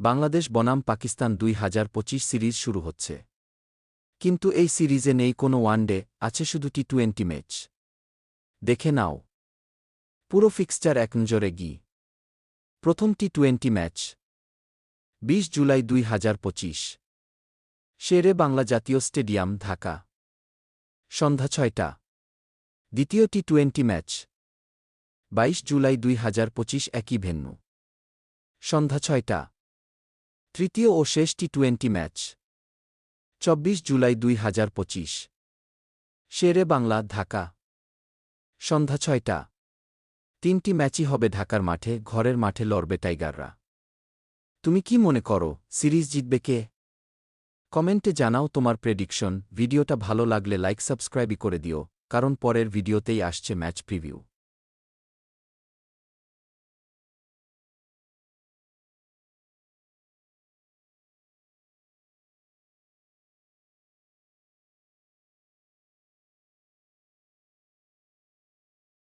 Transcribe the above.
বাংলাদেশ বনাম পাকিস্তান দুই হাজার পঁচিশ সিরিজ শুরু হচ্ছে। কিন্তু এই সিরিজে নেই কোনো ওয়ানডে আছে শুধু টি টোয়েন্টি ম্যাচ। দেখে নাও। পুরো ফিক্সচার এক নজরে গি। প্রথম টি টোয়েন্টি ম্যাচ। বিশ জুলাই দুই হাজার পঁচিশ। শেরে বাংলা জাতীয় স্টেডিয়াম, ঢাকা। সন্ধ্যা ছয়টা। দ্বিতীয় টি টোয়েন্টি ম্যাচ। বাইশ জুলাই দুই হাজার পঁচিশ একই ভেন্যু। সন্ধ্যা ছয়টা। তৃতীয় ও শেষ টি টোয়েন্টি ম্যাচ। চব্বিশ জুলাই দুই হাজার পঁচিশ। শেরে বাংলা, ঢাকা। সন্ধ্যা ছয়টা। তিনটি ম্যাচই হবে ঢাকার মাঠে, ঘরের মাঠে লড়বে টাইগাররা। তুমি কি মনে করো, সিরিজ জিতবে কে? কমেন্টে জানাও তোমার প্রেডিকশন, ভিডিওটা ভালো লাগলে লাইক সাবস্ক্রাইবই করে দিও, কারণ পরের ভিডিওতেই আসছে ম্যাচ প্রিভিউ।